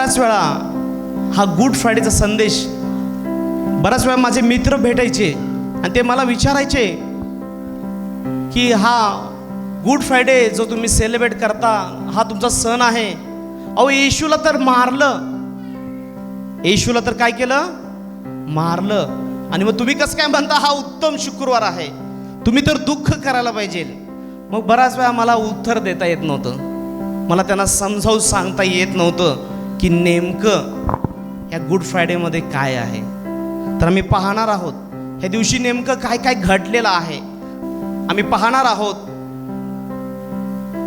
बऱ्याच वेळा हा गुड फ्रायडेचा संदेश बऱ्याच वेळा माझे मित्र भेटायचे आणि ते मला विचारायचे की हा गुड फ्रायडे जो तुम्ही सेलिब्रेट करता हा तुमचा सण आहे. अहो येशूला तर मारलं. येशूला तर काय केलं? मारलं. आणि मग तुम्ही कसं काय म्हणता हा उत्तम शुक्रवार आहे. तुम्ही तर दुःख करायला पाहिजे. मग बराच वेळा मला उत्तर देता येत नव्हतं. मला त्यांना समजावून सांगता येत नव्हतं. की नेमकं या गुड फ्रायडेमध्ये काय आहे? तर आम्ही पाहणार आहोत. ह्या दिवशी नेमकं काय काय घडलेलं आहे? आम्ही पाहणार आहोत.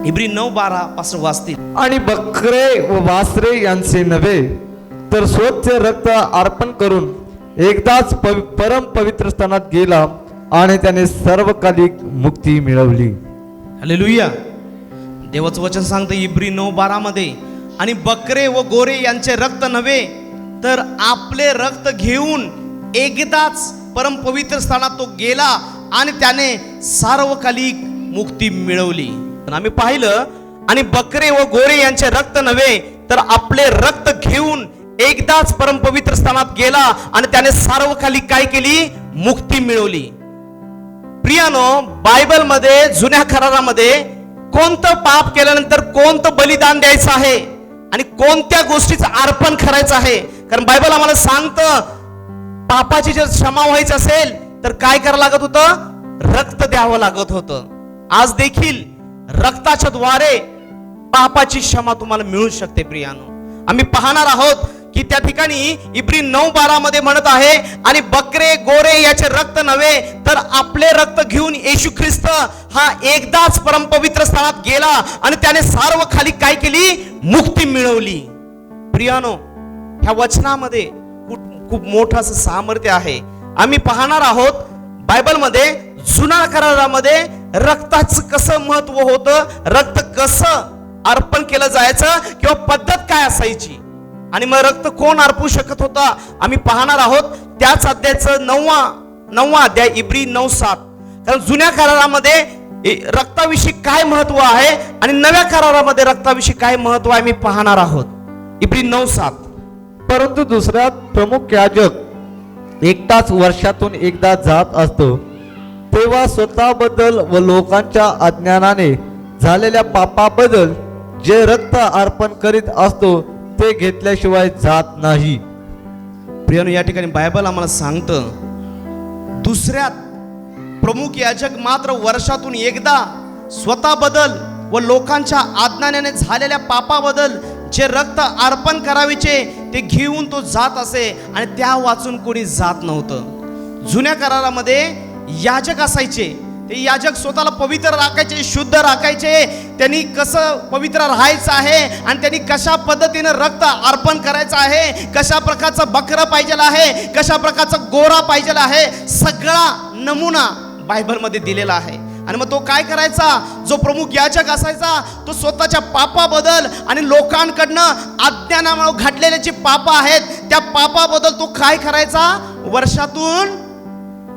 इब्री नऊ बारा पासून वाचतील. आणि बकरे व वासरे यांचे नव्हे तर स्वच्छ रक्त अर्पण करून एकदाच पवि परम पवित्र स्थानात गेला आणि त्याने सर्वकालिक मुक्ती मिळवली. हालेलुया देवाचं वचन सांगतं इब्री नऊ बारामध्ये आणि बकरे व गोरे यांचे रक्त नव्हे तर आपले रक्त घेऊन एकदाच परमपवित्र स्थानात तो गेला आणि त्याने सार्वकालिक मुक्ती मिळवली. पण आम्ही पाहिलं आणि बकरे व गोरे यांचे रक्त नव्हे तर आपले रक्त घेऊन एकदाच परमपवित्र स्थानात गेला आणि त्याने सार्वकालिक काय केली? मुक्ती मिळवली. प्रियानो बायबलमध्ये जुन्या करारामध्ये कोणतं पाप केल्यानंतर कोणतं बलिदान द्यायचं आहे? आणि कोणत्या गोष्टीचं अर्पण करायचं आहे? कारण बायबल आम्हाला सांगतं पापाची जर क्षमा व्हायची असेल तर काय करावं लागत होतं? रक्त द्यावं लागत होतं. आज देखील रक्ताच्या द्वारे पापाची क्षमा तुम्हाला मिळू शकते प्रियानो. आम्ही पाहणार आहोत की त्या ठिकाणी इब्री नऊ बारा मध्ये म्हणत आहे आणि बकरे गोरे याचे रक्त नव्हे तर आपले रक्त घेऊन येशू ख्रिस्त हा एकदाच परमपवित्र स्थानात गेला आणि त्याने सर्व खाली काय केली? मुक्ती मिळवली. प्रियानो ह्या वचनामध्ये खूप खूप मोठं असं सामर्थ्य आहे. आम्ही पाहणार आहोत बायबलमध्ये जुना करारामध्ये रक्ताचं कसं महत्त्व होतं रक्त कसं अर्पण केलं जायचं किंवा पद्धत काय असायची? आणि मग रक्त कोण अर्पू शकत होता? आम्ही पाहणार आहोत. त्याच अध्यायाचं नववा नववा अध्याय इब्री नऊ सात. कारण जुन्या करारामध्ये ए- रक्ताविषयी काय महत्त्व आहे? आणि नव्या करारामध्ये रक्ताविषयी काय महत्त्व आहे? मी पाहणार आहोत. इब्री नऊ सात. परंतु दुसऱ्या प्रमुख याजक एकटाच वर्षातून एकदा जात असतो. तेव्हा स्वतःबद्दल व लोकांच्या अज्ञानाने झालेल्या पापाबद्दल जे रक्त अर्पण करीत असतो ते घेतल्याशिवाय जात नाही. प्रियानो या ठिकाणी बायबल आम्हाला सांगतं दुसऱ्यात प्रमुख याजक मात्र वर्षातून एकदा स्वतः बदल व लोकांच्या आज्ञानाने झालेल्या पापाबद्दल जे रक्त अर्पण करावीचे ते घेऊन तो जात असे आणि त्या वाचून कोणी जात नव्हतं. जुन्या करारामध्ये याजक असायचे ते याजक स्वतःला पवित्र राखायचे शुद्ध राखायचे. त्यांनी कसं पवित्र राहायचं आहे आणि त्यांनी कशा पद्धतीनं रक्त अर्पण करायचं आहे कशा प्रकारचं बकरं पाहिजे आहे कशा प्रकारचं गोरा पाहिजे आहे सगळा नमुना बायबलमध्ये दिलेला आहे. आणि मग तो काय करायचा? जो प्रमुख याचक असायचा तो स्वतःच्या पापाबद्दल आणि लोकांकडनं अज्ञानामुळे घडलेले जे पाप आहेत त्या पापाबद्दल तो काय करायचा? वर्षातून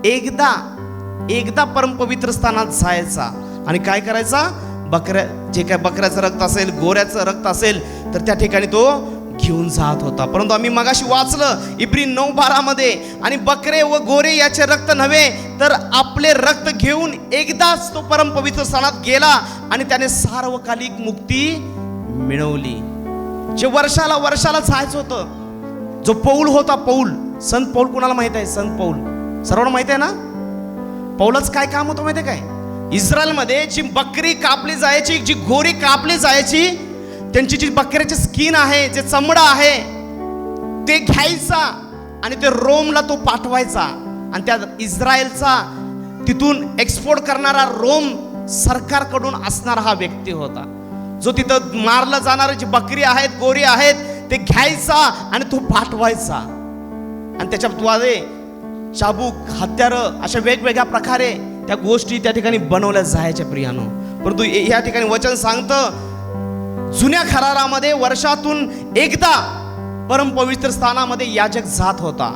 एकदा एकदा परमपवित्र स्थानात जायचा. आणि काय करायचा? बकऱ्या जे काय बकऱ्याचं रक्त असेल गोऱ्याचं रक्त असेल तर त्या ठिकाणी तो घेऊन जात होता. परंतु आम्ही मगाशी वाचलं इब्री नऊ बारामध्ये आणि बकरे व गोरे याचे रक्त नव्हे तर आपले रक्त घेऊन एकदाच तो परमपवित्र स्थानात गेला आणि त्याने सार्वकालिक मुक्ती मिळवली. जे वर्षाला वर्षाला जायचं होतं जो पौल होता पौल संत पौल कुणाला माहीत आहे? संत पौल. सर्वांना माहीत आहे ना? पौलच काय काम होतं माहिती आहे काय? इस्रायलमध्ये जी बकरी कापली जायची जी गोरी कापली जायची त्यांची जी बकऱ्याची स्किन आहे जे चमडा आहे ते घ्यायचा आणि ते रोमला तो पाठवायचा. आणि त्या इस्रायलचा तिथून एक्सपोर्ट करणारा रोम सरकारकडून असणारा हा व्यक्ती होता. जो तिथं मारला जाणारी जी बकरी आहेत गोरी आहेत ते घ्यायचा आणि तो पाठवायचा. आणि त्याच्याद्वारे चाबूक हत्यारं अशा वेगवेगळ्या प्रकारे त्या गोष्टी त्या ठिकाणी बनवल्या जायच्या प्रियानो. परंतु या ठिकाणी वचन सांगतं जुन्या खरारामध्ये वर्षातून एकदा परमपवित्र स्थानामध्ये याचक जात होता.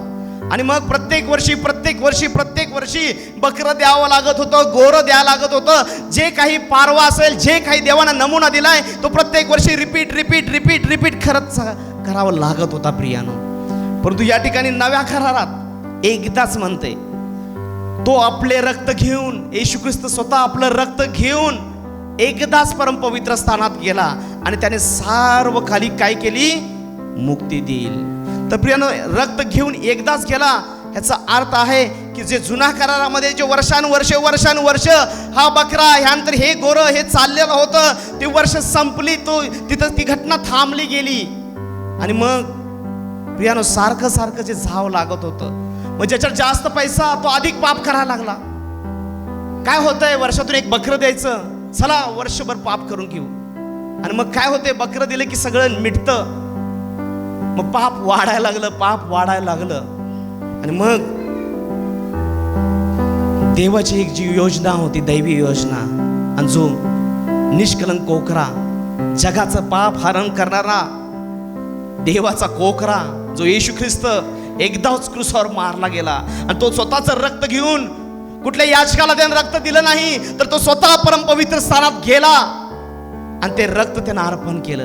आणि मग प्रत्येक वर्षी प्रत्येक वर्षी प्रत्येक वर्षी बकरं द्यावं लागत होतं गोरं द्यावं लागत होतं. जे काही पारवा असेल जे काही देवाना नमुना दिलाय तो प्रत्येक वर्षी रिपीट रिपीट रिपीट रिपीट खरंच करावं लागत होता प्रियानो. परंतु या ठिकाणी नव्या खरारात एकदाच म्हणते तो आपले रक्त घेऊन येशू ख्रिस्त स्वतः आपलं रक्त घेऊन एकदाच परमपवित्र स्थानात गेला आणि त्याने सर्व खाली काय केली? मुक्ती देईल. तर प्रियानं रक्त घेऊन एकदाच गेला ह्याचा अर्थ आहे की जे जुना करारामध्ये जे वर्षानुवर्षे वर्षानुवर्ष हा बकरा ह्यानंतर हे गोर हे चाललेलं होतं ती वर्ष संपली तो तिथं ती घटना थांबली गेली. आणि मग प्रियानो सारखं सारखं जे झाव लागत होतं मग ज्याच्यात जास्त पैसा तो अधिक पाप करायला लागला. काय होतंय? वर्षातून एक बकरं द्यायचं. चला वर्षभर पाप करून घेऊ. आणि मग काय होते बकरं दिलं की सगळं मिटतं. मग पाप वाढायला लागलं पाप वाढायला लागलं. आणि मग देवाची एक जी योजना होती दैवी योजना. आणि जो निष्कलंक कोकरा जगाचं पाप हरण करणारा देवाचा कोकरा जो येशू ख्रिस्त एकदाच क्रुसावर मारला गेला. आणि तो स्वतःचं रक्त घेऊन कुठल्या याचकाला त्यानं रक्त दिलं नाही तर तो स्वतः परमपवित्र स्थानात गेला. आणि ते रक्त त्यानं अर्पण केलं.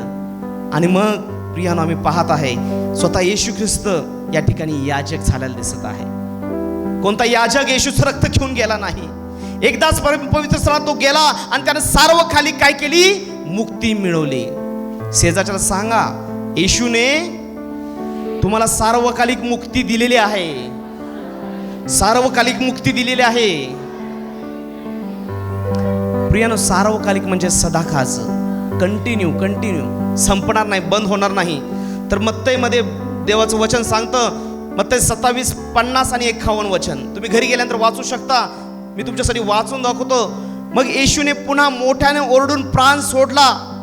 आणि मग प्रियानो आम्ही पाहत आहे स्वतः येशू ख्रिस्त या ठिकाणी याजक झालेला दिसत आहे. कोणता याजक येशूच रक्त घेऊन गेला नाही. एकदाच परम पवित्र स्थळात तो गेला आणि त्याने सर्व खाली काय केली? मुक्ती मिळवली. शेजाच्याला सांगा येशूने तुम्हाला सार्वकालिक मुक्ती दिलेली आहे. सार्वकालिक मुक्ती दिलेली आहे. प्रियानो सार्वकालिक म्हणजे सदाखाच कंटिन्यू कंटिन्यू संपणार नाही बंद होणार नाही. तर मत्तईमध्ये देवाचं वचन सांगतं मत्तई सत्तावीस पन्नास आणि एकावन्न वचन. तुम्ही घरी गेल्यानंतर वाचू शकता. मी तुमच्यासाठी वाचून दाखवतो. मग येशूने पुन्हा मोठ्याने ओरडून प्राण सोडला.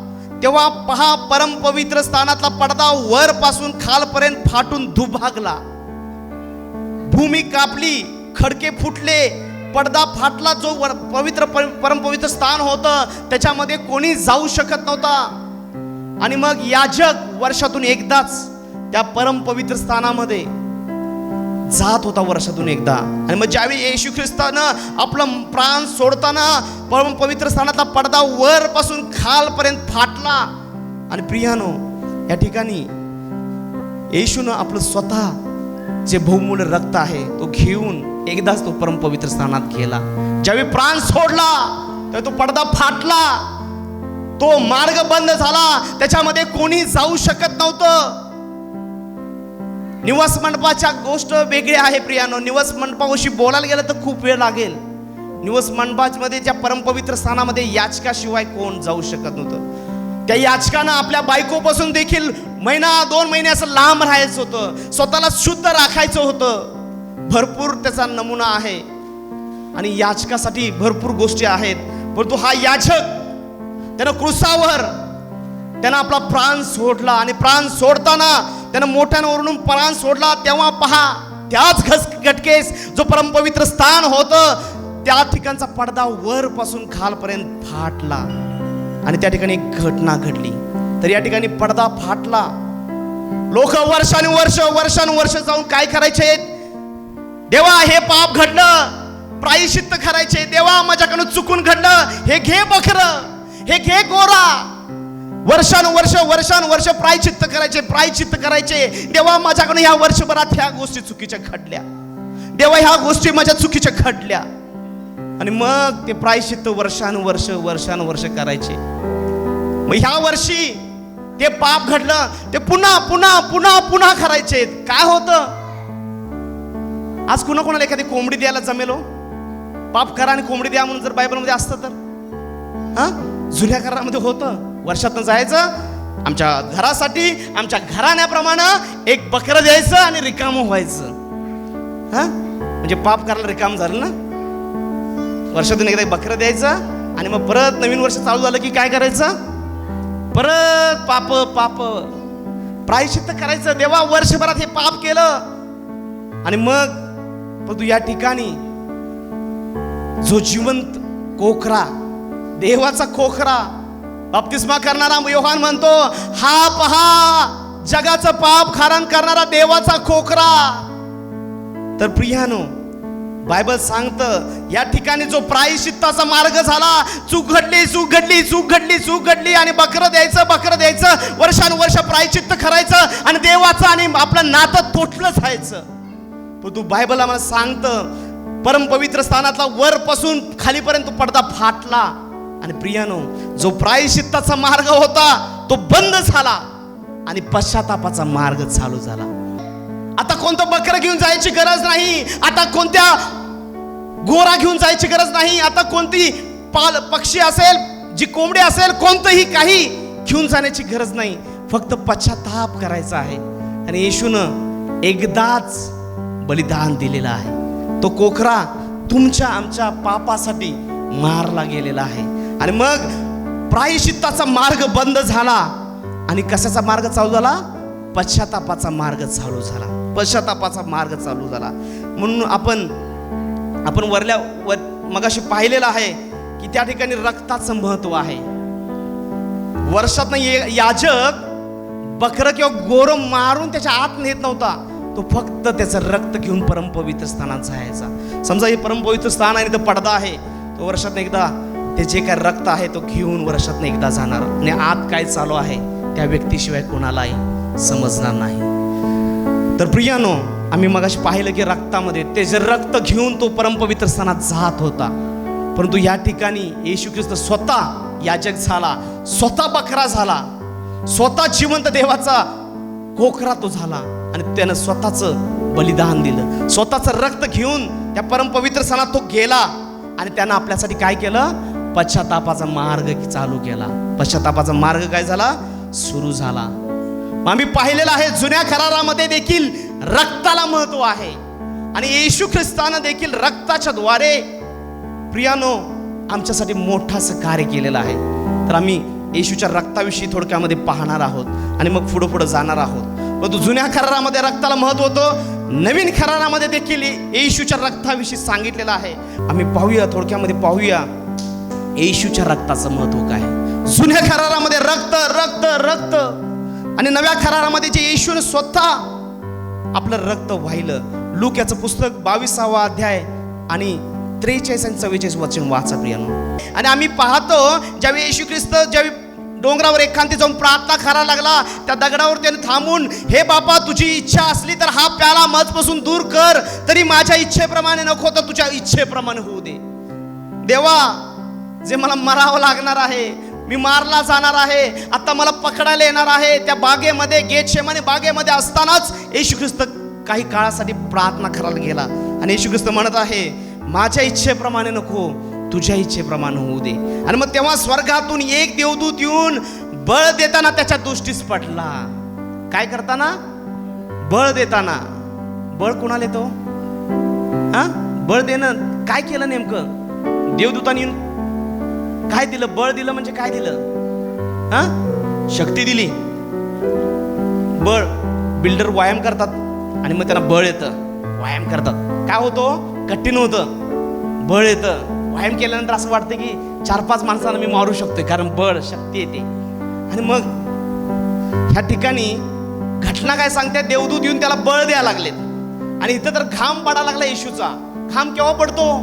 तेव्हा पहा परम पवित्र स्थानातला पडदा वर पासून खालपर्यंत फाटून दुभागला. भूमी कापली खडके फुटले पडदा फाटला जो वर पवित्र परम पवित्र स्थान होतं त्याच्यामध्ये कोणी जाऊ शकत नव्हता. आणि मग याजक वर्षातून एकदाच त्या परम पवित्र स्थानामध्ये जात होता वर्षातून एकदा. आणि मग ज्यावेळी येशू ख्रिस्तानं आपलं प्राण सोडताना परम पवित्र स्थानातला पडदा वरपासून खालपर्यंत फाटला. आणि प्रियानो या ठिकाणी येशूनं आपलं स्वतः जे बहुमूल्य रक्त आहे तो घेऊन एकदाच तो परम पवित्र स्थानात गेला. ज्यावेळी प्राण सोडला तर तो पडदा फाटला. तो मार्ग बंद झाला. त्याच्यामध्ये कोणी जाऊ शकत नव्हतं. निवास मंडपाच्या गोष्ट वेगळी आहे प्रियानो. निवास मंडपाविषयी बोलायला गेलं तर खूप वेळ लागेल. निवास मंडपामध्ये ज्या परमपवित्र स्थानामध्ये याचकाशिवाय कोण जाऊ शकत नव्हतं. त्या याचकानं आपल्या बायकोपासून देखील महिना दोन महिने असं लांब राहायचं होतं. स्वतःला शुद्ध राखायचं होतं. भरपूर त्याचा नमुना आहे. आणि याचकासाठी भरपूर गोष्टी आहेत. परंतु हा याचक त्यानं क्रुसावर त्यानं आपला प्राण सोडला. आणि प्राण सोडताना त्यानं मोठ्यानं ओरडून प्राण सोडला. तेव्हा पहा त्याच घस घटकेस जो परमपवित्र स्थान होतं त्या ठिकाणचा पडदा वरपासून खालपर्यंत फाटला. आणि त्या ठिकाणी एक घटना घडली. तर या ठिकाणी पडदा फाटला. लोक वर्षानुवर्ष वर्षानुवर्ष जाऊन काय करायचे? देवा हे पाप घडलं. प्रायश्चित्त करायचे. देवा माझ्याकडून चुकून घडलं. हे घे बखर हे घे गोरा. वर्षानुवर्ष वर्षानुवर्ष प्रायचित्त करायचे प्रायचित्त करायचे. देवा माझ्याकडून ह्या वर्षभरात ह्या गोष्टी चुकीच्या घडल्या. देवा ह्या गोष्टी माझ्या चुकीच्या घडल्या. आणि मग ते प्रायचित्त वर्षानुवर्ष वर्षानुवर्ष करायचे. मग ह्या वर्षी ते पाप घडलं ते पुन्हा पुन्हा पुन्हा पुन्हा करायचे. काय होतं? आज कुणा कोणाला एखादी कोंबडी द्यायला जमेलो हो? पाप करा आणि कोंबडी द्या म्हणून जर बायबलमध्ये असतं तर. हा? जुन्या करारामध्ये होतं. वर्षातनं जायचं आमच्या घरासाठी आमच्या घराण्याप्रमाणे एक बकरं द्यायचं आणि रिकामं व्हायचं. हा? म्हणजे पाप करायला रिकाम झालं ना? वर्षातून एकदा एक बकरं द्यायचं आणि मग परत नवीन वर्ष चालू झालं की काय करायचं? परत पाप पाप. प्रायश्चित्त करायचं. देवा वर्षभरात हे पाप केलं. आणि मग परंतु या ठिकाणी जो जिवंत कोखरा देवाचा खोखरा बाप्तिस्मा करणारा योहान म्हणतो हा पहा जगाचं पाप खारण करणारा देवाचा खोकरा. तर प्रियानो बायबल सांगतं या ठिकाणी जो प्रायश्चित्ताचा मार्ग झाला चूक घडली चूक घडली चूक घडली चूक घडली आणि बकरं द्यायचं बकरं द्यायचं वर्षानुवर्ष प्रायश्चित्त करायचं आणि देवाचं आणि आपलं नातं तोटलं जायचं पण तू बायबल आम्हाला सांगतं परमपवित्र स्थानातला वरपासून खालीपर्यंत पडदा फाटला. आणि प्रियानो जो प्रायश्चित्ताचा मार्ग होता तो बंद झाला आणि पश्चातापाचा मार्ग चालू झाला. आता कोणतं बकरं घेऊन जायची गरज नाही आता कोणत्या गोरा घेऊन जायची गरज नाही आता कोणती पाल पक्षी असेल जी कोंबडी असेल कोणतंही काही घेऊन जाण्याची गरज नाही फक्त पश्चाताप करायचा आहे. आणि येशूनं एकदाच बलिदान दिलेलं आहे. तो कोकरा तुमच्या आमच्या पापासाठी मारला गेलेला आहे. आणि मग प्रायश्चित्ताचा मार्ग बंद झाला. आणि कशाचा मार्ग चालू झाला? पश्चातापाचा मार्ग चालू झाला. पश्चातापाचा मार्ग चालू झाला. म्हणून आपण आपण वरल्या वर मगाशी पाहिलेलं आहे की त्या ठिकाणी रक्ताचं महत्त्व आहे. वर्षात याजक बकरं किंवा गोरं मारून त्याच्या आत नेत नव्हता. तो फक्त त्याचं रक्त घेऊन परमपवित्र स्थानात जायचा. समजा हे परमपवित्र स्थान आहे तर पडदा आहे. तो वर्षात एकदा ते जे काय रक्त आहे तो घेऊन वर्षातनं एकदा जाणार. आणि आत काय चालू आहे त्या व्यक्तीशिवाय कोणालाही समजणार नाही. तर प्रियानो आम्ही मगाशी पाहिलं की रक्तामध्ये ते जे रक्त घेऊन तो परमपवित्र स्थानात जात होता. परंतु या ठिकाणी येशू ख्रिस्त स्वतः याचक झाला स्वतः बकरा झाला स्वतः जिवंत देवाचा कोकरा तो झाला. आणि त्यानं स्वतःचं बलिदान दिलं. स्वतःचं रक्त घेऊन त्या परमपवित्र स्थानात तो गेला. आणि त्यानं आपल्यासाठी काय केलं? पश्चातापाचा मार्ग चालू केला. पश्चातापाचा मार्ग काय झाला? सुरू झाला. आम्ही पाहिलेलं आहे जुन्या करारामध्ये देखील रक्ताला महत्त्व आहे. आणि येशू ख्रिस्तानं देखील रक्ताच्या द्वारे प्रियानो आमच्यासाठी मोठासं कार्य केलेलं आहे. तर आम्ही येशूच्या रक्ताविषयी थोडक्यामध्ये पाहणार आहोत आणि मग पुढं पुढं जाणार आहोत. परंतु जुन्या करारामध्ये रक्ताला महत्त्व होतं. नवीन करारामध्ये देखील येशूच्या रक्ताविषयी सांगितलेलं आहे. आम्ही पाहूया थोडक्यामध्ये पाहूया. येशूच्या रक्ताचं महत्त्व काय? जुन्या करारामध्ये रक्त रक्त रक्त. आणि नव्या करारामध्ये जे येशूने स्वतः आपलं रक्त वाहिलं. लूक याचं पुस्तक बावीसावा अध्याय आणि त्रेचाळीस आणि चव्वेचाळीस वचन वाचा प्रियानो. आणि आम्ही पाहतो ज्यावेळी येशू ख्रिस्त ज्यावेळी डोंगरावर एकांती जाऊन प्रार्थना करायला लागला त्या दगडावर त्याने थांबून हे बापा तुझी इच्छा असली तर हा प्याला मजपासून दूर कर. तरी माझ्या इच्छेप्रमाणे नको तर तुझ्या इच्छेप्रमाणे होऊ दे. देवा जे मला मरावं लागणार आहे मी मारला जाणार आहे आता मला पकडायला येणार आहे त्या बागेमध्ये गेटशेमाने बागेमध्ये असतानाच येशू ख्रिस्त काही काळासाठी प्रार्थना करायला गेला. आणि येशू ख्रिस्त म्हणत आहे माझ्या इच्छेप्रमाणे नको तुझ्या इच्छेप्रमाणे होऊ दे. आणि मग तेव्हा स्वर्गातून एक देवदूत येऊन बळ देताना त्याच्या दृष्टीस पडला. काय करताना? बळ देताना. बळ कोणाला येतो? हा बळ देणं. काय केलं नेमकं? देवदूताने येऊन काय दिलं? बळ दिलं म्हणजे काय दिलं? हा? शक्ती दिली. बळ. बिल्डर व्यायाम करतात आणि मग त्यांना बळ येतं. व्यायाम करतात. काय होतो? कठीण होतं. बळ येतं. व्यायाम केल्यानंतर असं वाटतं की चार पाच माणसांना मी मारू शकतोय कारण बळ शक्ती येते. आणि मग ह्या ठिकाणी घटना काय सांगते देवदूत येऊन त्याला बळ द्यायला लागलेत. आणि इथं तर घाम पडायला लागला येशूचा. घाम केव्हा पडतो?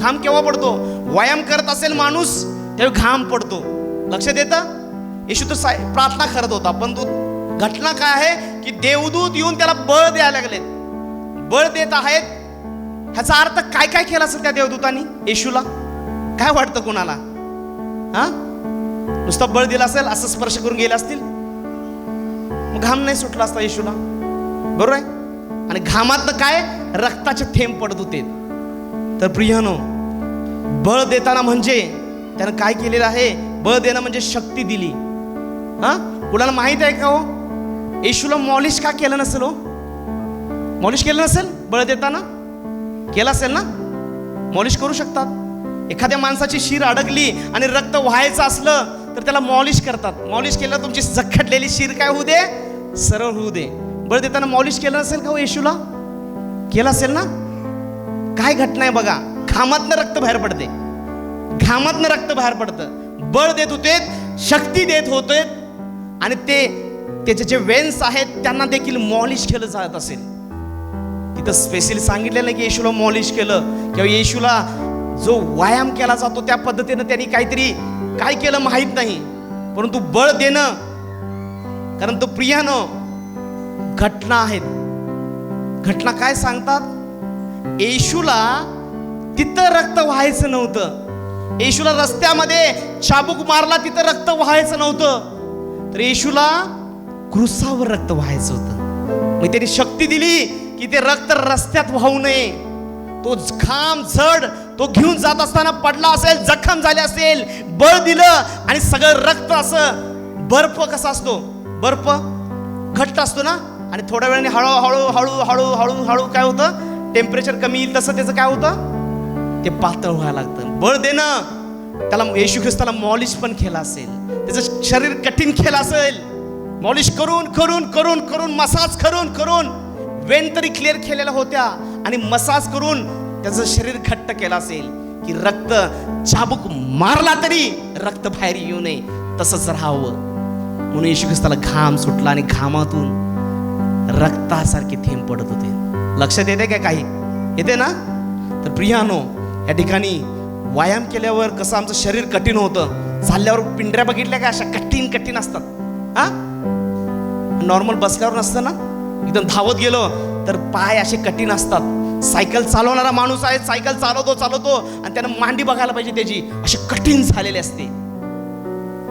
घाम केव्हा पडतो? व्यायाम करत असेल माणूस त्यावेळी घाम पडतो. लक्षात येतं येशू तर साय- प्रार्थना करत होता पण तो घटना काय आहे? की देवदूत येऊन त्याला बळ द्यायला लागलेत. बळ देत आहेत. ह्याचा अर्थ काय काय केला असेल त्या देवदूतांनी? येशूला? काय वाटतं कुणाला? हा? नुसता बळ दिला असेल असं स्पर्श करून गेले असतील? मग घाम नाही सुटला असता येशूला? बरोबर आहे? आणि घामातनं काय? रक्ताचे थेंब पडत होते. तर प्रियानो बळ देताना म्हणजे त्यानं काय केलेलं आहे? बळ देणं म्हणजे शक्ती दिली. हा? कुणाला माहीत आहे का हो? येशूला मॉलिश का केलं नसेल हो? मॉलिश केलं नसेल? बळ देताना? केलं असेल ना? मॉलिश करू शकतात. एखाद्या माणसाची शिर अडकली आणि रक्त व्हायचं असलं तर त्याला मॉलिश करतात. मॉलिश केलं तुमची जखटलेली शिर काय होऊ दे? सरळ होऊ दे. बळ देताना मॉलिश केलं नसेल का हो येशूला? केलं असेल ना? काय घटना आहे बघा. घामातनं रक्त बाहेर पडते. घामातनं रक्त बाहेर पडतं. बळ देत होते शक्ती देत होते आणि ते त्याचे जे वेन्स आहेत त्यांना देखील मॉलिश केलं जात असेल. इथं स्पेशली सांगितलेलं की येशूला मॉलिश केलं. किंवा येशूला जो व्यायाम केला जातो त्या पद्धतीनं त्यांनी काहीतरी काय केलं माहीत नाही. परंतु बळ देणं कारण तो प्रियानं घटना आहेत. घटना काय सांगतात? येशूला तिथं रक्त व्हायचं नव्हतं. येशूला रस्त्यामध्ये चाबूक मारला तिथं रक्त व्हायचं नव्हतं. तर येशूला क्रुसावर रक्त व्हायचं होतं. मग त्यांनी शक्ती दिली की ते रक्त रस्त्यात वाहू नये. तो घाम झड तो घेऊन जात असताना पडला असेल जखम झाले असेल बळ दिलं आणि सगळं रक्त असं बर्फ कसा असतो? बर्फ घट्ट असतो ना? आणि थोड्या वेळाने हळूहळू हळू हळू हळू हळू काय होतं? टेम्परेचर कमी येईल तसं त्याचं काय होतं? ते पातळ व्हायला लागतं. बळ देणं त्याला येशू ख्रिस्ताला मॉलिश पण केला असेल. त्याचं शरीर कठीण केलं असेल. मॉलिश करून करून करून करून मसाज करून करून वेन तरी क्लिअर केलेल्या होत्या आणि मसाज करून त्याचं शरीर घट्ट केलं असेल. की रक्त चाबूक मारला तरी रक्त बाहेर येऊ नये. तसंच राहावं. म्हणून येशू ख्रिस्ताला घाम सुटला आणि घामातून रक्तासारखे थेंब पडत होते. लक्षात येते काय काही? येते ना? तर प्रियानो या ठिकाणी व्यायाम केल्यावर कसं आमचं शरीर कठीण होतं चालल्यावर पिंढऱ्या बघितल्या का अशा कठीण कठीण असतात? हा? नॉर्मल बसल्यावर नसतं ना? एकदम धावत गेलो तर पाय असे कठीण असतात. सायकल चालवणारा माणूस आहे सायकल चालवतो चालवतो आणि त्यानं मांडी बघायला पाहिजे त्याची. अशी कठीण झालेली असते.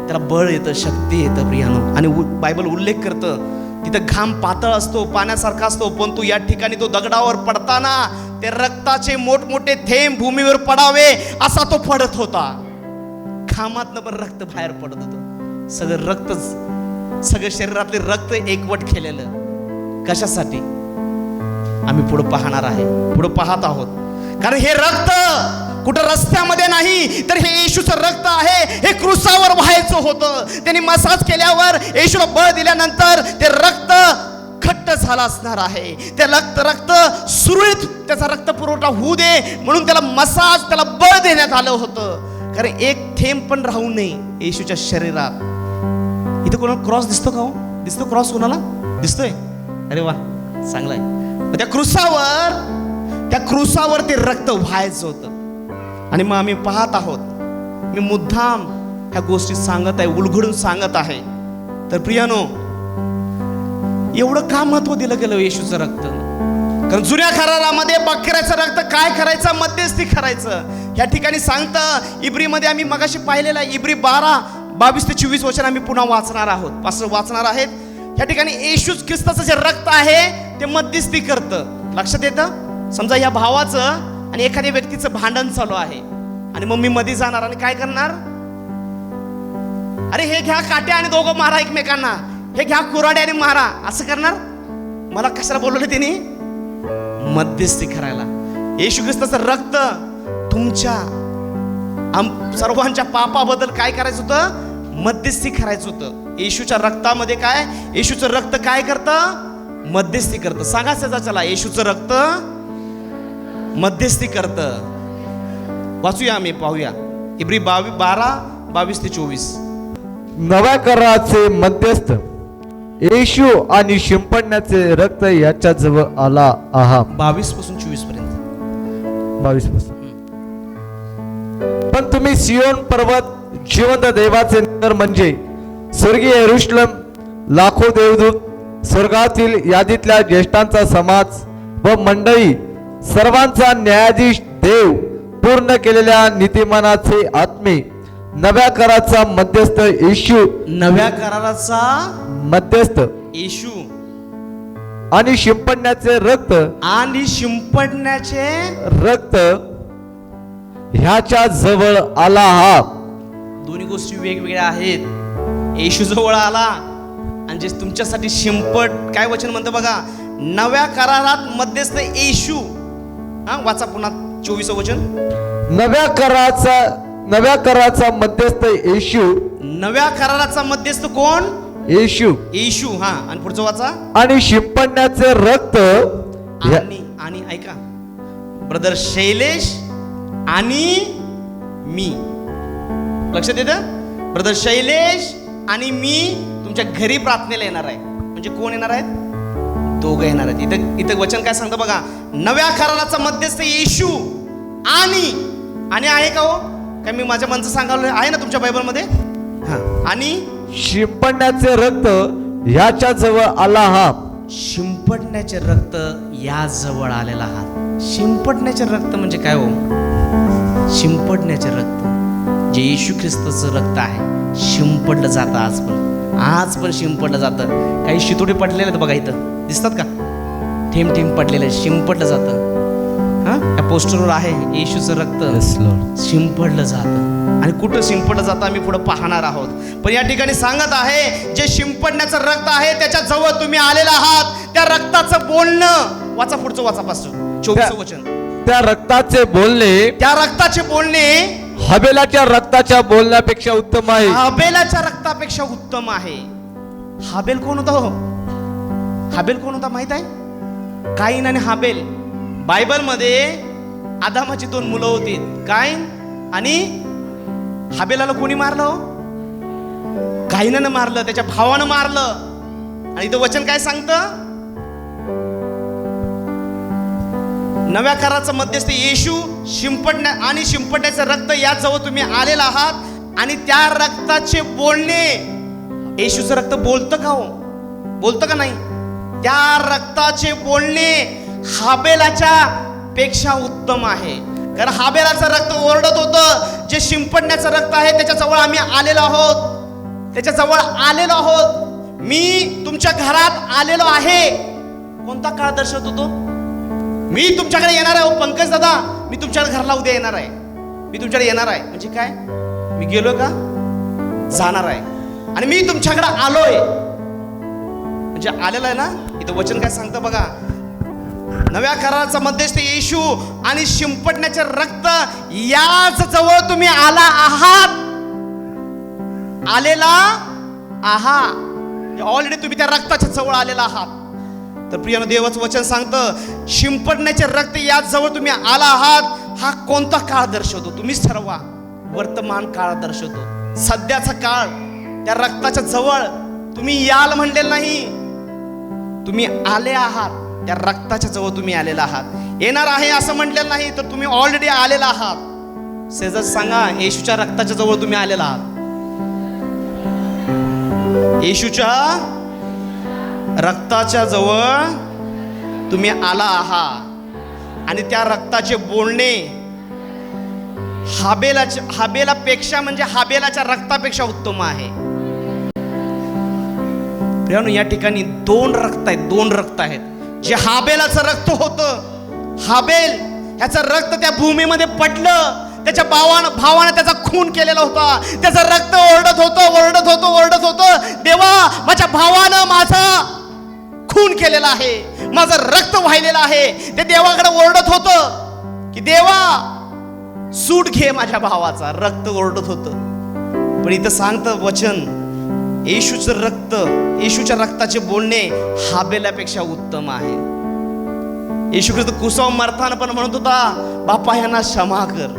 त्याला बळ येतं शक्ती येतं प्रियानो. आणि बायबल उल्लेख करतं तिथं घाम पातळ असतो पाण्यासारखा असतो पण तू या ठिकाणी तो दगडावर पडताना ते रक्ताचे मोठमोठे थेंब भूमीवर पडावे असा तो पडत होता. घामातनं पण रक्त बाहेर पडत होतं. सगळं रक्त सगळं शरीरातले रक्त एकवट केलेलं. कशासाठी? आम्ही पुढे पाहणार आहे. पुढे पाहत आहोत. कारण हे रक्त कुठं रस्त्यामध्ये नाही तर हे येशूचं रक्त आहे. हे क्रुसावर व्हायचं होतं. त्यांनी मसाज केल्यावर येशूला बळ दिल्यानंतर ते रक्त घट्ट झाला असणार आहे. त्या रक्त रक्त सुरळीत त्याचा रक्त पुरवठा होऊ दे म्हणून त्याला मसाज त्याला बळ देण्यात आलं होतं. कारण एक थेंब पण राहू नये येशूच्या शरीरात. इथं कोणाला क्रॉस दिसतो का हो? दिसतो क्रॉस कोणाला? दिसतोय? अरे वा चांगला आहे. त्या क्रुसावर त्या क्रुसावर ते रक्त व्हायचं होतं. आणि मग आम्ही पाहत आहोत. मी मुद्दाम ह्या गोष्टी सांगत आहे उलघडून सांगत आहे. तर प्रियानो एवढं का महत्त्व दिलं गेलं येशूचं रक्त? कारण जुन्या करारामध्ये बकऱ्याचं रक्त काय करायचं? मध्यस्थी करायचं. या ठिकाणी सांगतं इब्रीमध्ये आम्ही मगाशी पाहिलेलं आहे इब्री बारा बावीस ते चोवीस वचन आम्ही पुन्हा वाचणार आहोत. पास वाचणार आहेत. या ठिकाणी येशूच ख्रिस्ताचं जे रक्त आहे ते मध्यस्थी करतं. लक्षात येतं? समजा या भावाचं आणि एखाद्या व्यक्तीचं भांडण चालू आहे. आणि मग मी मध्ये जाणार आणि काय करणार? अरे हे घ्या काट्या आणि दोघं मारा एकमेकांना. हे घ्या कुराड्या आणि मारा. असं करणार? मला कशाला बोलवलं त्याने मध्यस्थी करायला. येशू ख्रिस्ताचं रक्त तुमच्या आम सर्वांच्या पापाबद्दल काय करायचं होतं? मध्यस्थी करायचं होतं. येशूच्या रक्तामध्ये काय? येशूचं रक्त काय करतं? मध्यस्थी करतं. सांगा सजा चला येशूचं रक्त मध्यस्थी करतं. वाचूया आम्ही पाहूया. इब्री बावी बारा बावीस ते चोवीस. नव्या कराचे मध्यस्थ. येशू आणि शिंपडण्याचे रक्त याच्या जवळ आला. आहात बावीसपासून चोवीसपर्यंत बावीसपासून पण तुम्ही सियोन पर्वत जिवंत देवाचे नगर म्हणजे स्वर्गीय यरुशलम लाखो देवदूत स्वर्गातील यादीतल्या ज्येष्ठांचा समाज व मंडळी सर्वांचा न्यायाधीश देव पूर्ण केलेल्या नीतिमानाचे आत्मे नव्या कराचा मध्यस्थ येशू. नव्या कराराचा मध्यस्थ. येशू. आणि शिंपडण्याचे रक्त. आणि शिंपडण्याचे रक्त ह्याच्या जवळ आला हा. दोन्ही गोष्टी वेगवेगळ्या आहेत. येशू जवळ आला. आणि जे तुमच्यासाठी शिंपट काय वचन म्हणतं बघा? नव्या करारात मध्यस्थ येशू. हा वाचा पुन्हा चोवीस वचन. नव्या कराचा नव्या कराचा मध्यस्थ येशू. नव्या कराराचा मध्यस्थ कोण? येशू. येशू हा. आणि पुढचं वाचा. आणि शिंपडण्याचे रक्त आणि आणि ऐका. ब्रदर शैलेश आणि मी. लक्षात येतं? ब्रदर शैलेश आणि मी तुमच्या घरी प्रार्थनेला येणार आहे. म्हणजे कोण येणार आहेत? दोघं येणार आहेत. इथं इथं वचन काय सांगतं बघा? नव्या कराराचा मध्यस्थ येशू आणि आणि आहे का हो? काय मी माझ्या मनचं सांगावलं आहे ना तुमच्या बायबलमध्ये? हा. आणि? शिंपडण्याचे रक्त ह्याच्या जवळ आला हा. शिंपडण्याचे रक्त या जवळ आलेला आहात शिंपडण्याचे रक्त म्हणजे काय हो? शिंपडण्याचे रक्त. जे येशू ख्रिस्ताचं रक्त आहे शिंपडलं जातं आज पण आज पण शिंपडलं जातं. काही शितोडे पडलेले आहेत बघा इथं. दिसतात का? थेंब थेंब पडलेले शिंपडलं जातं. हा? या पोस्टरवर आहे येशूचं रक्त. शिंपडलं जातं. आणि कुठं शिंपडलं जातं आम्ही पुढे पाहणार आहोत. पण या ठिकाणी सांगत आहे जे शिंपडण्याचं रक्त आहे त्याच्याजवळ तुम्ही आलेला आहात. त्या रक्ताचं बोलणं. वाचा पुढचं वाचा पासून चोवीस वचन. त्या रक्ताचे बोलणे त्या रक्ताचे बोलणे हबेलाच्या रक्ताच्या बोलण्यापेक्षा उत्तम आहे. हाबेलाच्या रक्तापेक्षा उत्तम आहे. हाबेल कोण होता हो? हाबेल कोण होता माहीत आहे? काईन आणि हाबेल. बायबलमध्ये आदामाची दोन मुलं होती. काईन आणि हाबेलाला कोणी मारलं हो? मारलं त्याच्या भावानं मारलं. आणि इथं वचन काय सांगतं? नव्या कराचं मध्यस्थ येशू शिंपडण्या आणि शिंपडण्याचं रक्त याजवळ तुम्ही आलेला आहात आणि त्या रक्ताचे बोलणे. येशूचं रक्त बोलतं का हो? बोलतं का नाही? त्या रक्ताचे बोलणे. हाबेलाच्या पेक्षा उत्तम आहे. कारण हाबेलाचं रक्त ओरडत होतं. जे शिंपडण्याचं रक्त आहे त्याच्याजवळ आम्ही आलेलो आहोत. त्याच्याजवळ आलेलो आहोत. मी तुमच्या घरात आलेलो आहे. कोणता काळ दर्शवतो तो? मी तुमच्याकडे येणार आहे हो, पंकज दादा. मी तुमच्याकडे घरला उद्या येणार आहे. मी तुमच्याकडे येणार आहे. म्हणजे काय? मी गेलो का? जाणार आहे. आणि मी तुमच्याकडे आलोय. म्हणजे आलेलं आहे ना? इथं वचन काय सांगतं बघा. नव्या कराराचा मध्यस्थ येशू आणि शिंपडण्याचे रक्त याच जवळ तुम्ही आला आहात. आलेला आहात ऑलरेडी तुम्ही त्या रक्ताच्या जवळ आलेला आहात. तर प्रियानं देवाचं वचन सांगतं शिंपडण्याचे रक्त याच जवळ तुम्ही आला आहात हा कोणता काळ दर्शवतो? तुम्हीच ठरवा. वर्तमान काळ दर्शवतो. सध्याचा काळ त्या रक्ताच्या जवळ तुम्ही याल म्हणलेलं नाही. तुम्ही आले आहात. त्या रक्ताच्या जवळ तुम्ही आलेला आहात. येणार आहे असं म्हटलेलं नाही तर तुम्ही ऑलरेडी आलेला आहात. सेजच सांगा येशूच्या रक्ताच्या जवळ तुम्ही आलेला आहात. येशूच्या रक्ताच्या जवळ तुम्ही आला आहात. आणि त्या रक्ताचे बोलणे हाबेलाच्या हाबेलापेक्षा म्हणजे हाबेलाच्या रक्तापेक्षा उत्तम आहे. या ठिकाणी दोन रक्त आहेत दोन रक्त आहेत. जे हाबेलाचं रक्त होतं हाबेल ह्याचं रक्त त्या भूमीमध्ये पडलं त्याच्या भावानं भावानं त्याचा खून केलेला होता. त्याचं रक्त ओरडत होतं ओरडत होतं ओरडत होतं. देवा माझ्या भावानं माझा खून केलेला आहे. माझं रक्त वाहिलेलं आहे. ते देवाकडे ओरडत होतं की देवा सूट घे माझ्या भावाचा. रक्त ओरडत होतं. पण इथं सांगतं वचन येशूचं रक्त येशूच्या रक्ताचे बोलणे हाबेल्यापेक्षा उत्तम आहे. येशू ख्रिस्त कुसाव मारताना पण म्हणत होता बापा यांना क्षमा कर.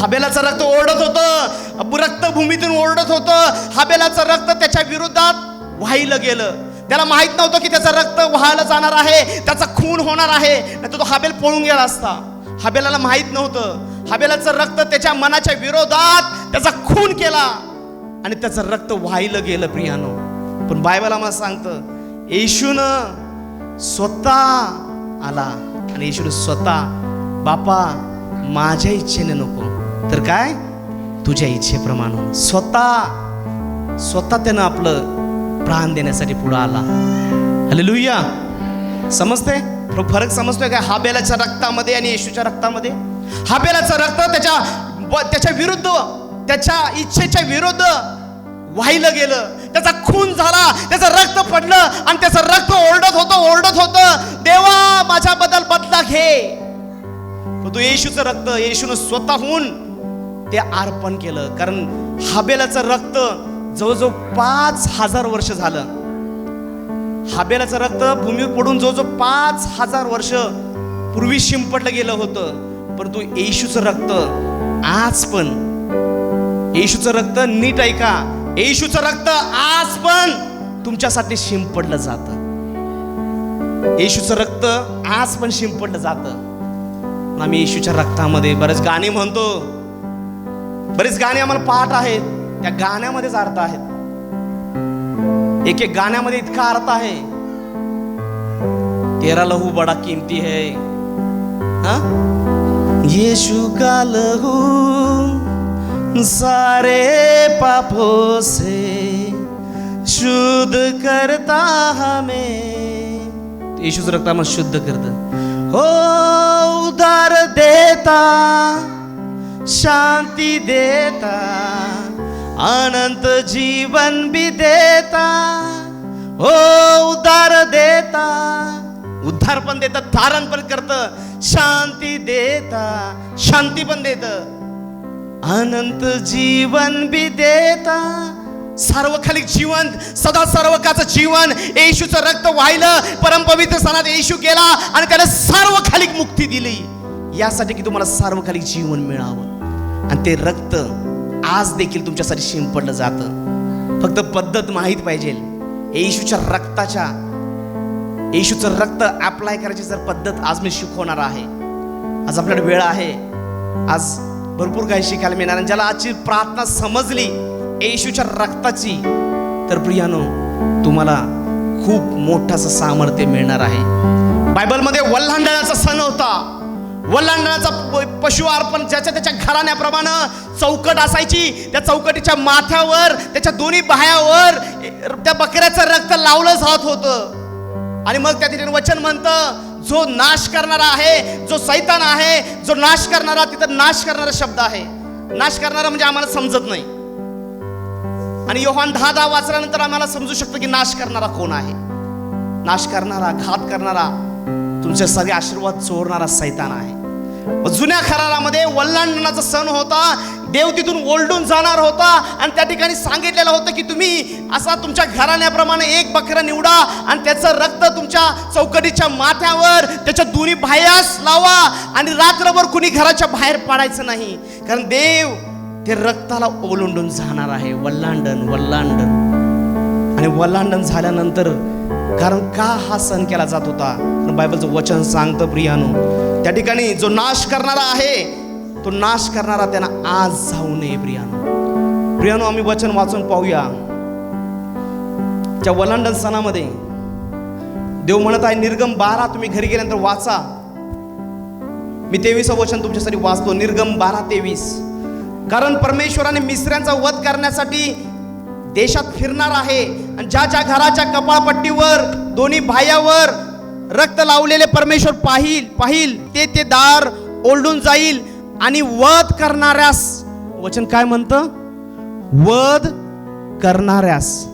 हाबेलाचं रक्त ओरडत होतं रक्त भूमीतून ओरडत होतं. हाबेलाचं रक्त त्याच्या विरोधात वाहिलं गेलं. त्याला माहीत नव्हतं की त्याचं रक्त व्हायला जाणार आहे त्याचा खून होणार आहे. नाही तो हाबेल पळून गेला असता. हाबेलाला माहीत नव्हतं. हाबेलाचं रक्त त्याच्या मनाच्या विरोधात त्याचा खून केला. आणि त्याचं रक्त व्हायलं गेलं प्रियानो. पण बायबल आम्हाला सांगतं येशून स्वतः आला आणि येशून स्वतः बापा माझ्या इच्छेने नको. तर काय? तुझ्या इच्छेप्रमाणे. स्वतः स्वतः त्यानं आपलं प्राण देण्यासाठी पुढं आला. हॅलो लुया समजते फरक समजतोय काय हाबेलाच्या रक्तामध्ये आणि येशूच्या रक्तामध्ये? हाबेलाचं रक्त त्याच्या त्याच्या विरुद्ध त्याच्या इच्छेच्या विरुद्ध वाहिलं गेलं. त्याचा खून झाला त्याचं रक्त पडलं आणि त्याचं रक्त ओरडत होतं ओरडत होतं देवा माझ्याबद्दल बदला घे तू तो येशूचं रक्त येशून स्वतःहून ते अर्पण केलं. कारण हाबेलाचं रक्त जवळजवळ पाच हजार वर्ष झालं. हाबेलाचं रक्त भूमीवर पडून जवळजवळ पाच हजार वर्ष पूर्वी शिंपडलं गेलं होतं. परंतु येशूचं रक्त आज पण येशूचं रक्त नीट ऐका. येशूचं रक्त आज पण तुमच्यासाठी शिंपडलं जातं. येशूचं रक्त आज पण शिंपडलं जातं. आम्ही येशूच्या रक्तामध्ये बरेच गाणी म्हणतो. बरेच गाणी आम्हाला पाठ आहेत. त्या गाण्यामध्येच अर्थ आहेत एक एक गाण्यामध्ये इतका अर्थ आहे. तेरा लहू बडा किमती है. हा? येशू का लहू सारे पापों से शुद्ध करता हमें। येशूच रक्त आम्हाला शुद्ध करत. हो उदार देता शांती देता अनंत जीवन भी देता। हो उदार देता उद्धार पण देतं धारण पण करतं शांती देता शांती पण देत. अनंत जीवन बी देता. सार्वकालिक जीवन सदा सर्वकाचं जीवन. येशूचं रक्त वाहिलं परमपवित्र सणात येशू गेला आणि त्याला सार्वकालिक मुक्ती दिली. यासाठी की तुम्हाला सार्वकालिक जीवन मिळावं. आणि ते रक्त आज देखील तुमच्यासाठी शिंपडलं जातं. फक्त पद्धत माहीत पाहिजे. येशूच्या रक्ताच्या येशूचं रक्त अप्लाय करायची जर पद्धत आज मी शिकवणार आहे. आज आपल्याकडे वेळ आहे. आज भरपूर काही शिकायला मिळणार आणि ज्याला आजची प्रार्थना समजली येशूच्या रक्ताची तर प्रियानो तुम्हाला खूप मोठाचं सामर्थ्य मिळणार आहे. बायबलमध्ये वल्हांडणाचा सण होता. वल्हांडणाचा प- पशु अर्पण ज्याच्या त्याच्या घराण्याप्रमाणे चौकट असायची. त्या चौकटीच्या माथ्यावर त्याच्या दोन्ही बाह्यावर त्या बकऱ्याचं रक्त लावलं जात होतं. आणि मग त्या ठिकाणी वचन म्हणतं जो नाश करणारा आहे जो सैतान आहे जो नाश करणारा तिथं नाश करणारा शब्द आहे. नाश करणारा म्हणजे आम्हाला समजत नाही. आणि योहान दहा दहा वाचल्यानंतर आम्हाला समजू शकतो की नाश करणारा कोण आहे. नाश करणारा घात करणारा तुमचे सगळे आशीर्वाद चोरणारा सैतान आहे. जुन्या खरारामध्ये वल्लांडनाचा सण होता देव तिथून ओलडून जाणार होता आणि त्या ठिकाणी सांगितलेलं होतं की तुम्ही असा तुमच्या घराण्याप्रमाणे एक बकरा निवडा आणि त्याचं रक्त तुमच्या चौकटीच्या माथ्यावर त्याच्या दोन्ही बाह्यास लावा आणि रात्रभर कुणी घराच्या बाहेर पाडायचं नाही. कारण देव ते रक्ताला ओलंडून जाणार आहे वल्लांडन वल्लांडन. आणि वल्लांडन झाल्यानंतर कारण का हा सण केला जात होता? बायबलचं वचन सांगतं प्रियानो त्या ठिकाणी जो नाश करणारा आहे तो नाश करणारा त्यांना आज जाऊ नये प्रियानो. प्रियानो आम्ही वचन वाचून पाहूया. त्या वलांडन सणामध्ये देव म्हणत आहे निर्गम बारा तुम्ही घरी गेल्यानंतर वाचा. मी तेवीस वचन तुमच्यासाठी वाचतो निर्गम बारा तेवीस. कारण परमेश्वराने मिसऱ्यांचा वध करण्यासाठी देशात फिरणार आहे. आणि ज्या ज्या घराच्या कपाळपट्टीवर दोन्ही भायावर रक्त लावलेले परमेश्वर पाहिल पाहिल ते ते दार ओलडून जाईल. आणि वध करणाऱ्यास वचन काय म्हणतं? वध करणाऱ्यास.